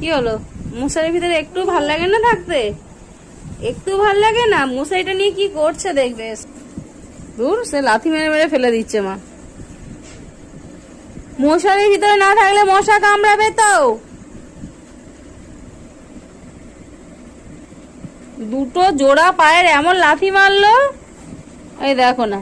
কি হলো? মশারির ভিতরে একটু ভালো লাগে না থাকতে? একটু ভালো লাগে না? মশারিটা নিয়ে কি করছে দেখবে? দূর সে লাথি মেরে মেরে ফেলে দিচ্ছে মা। মশারির ভিতরে না থাকলে মশা কামড়াবে তো। দুটো জোড়া পায়ের এমন লাথি মারলো। এই দেখো না।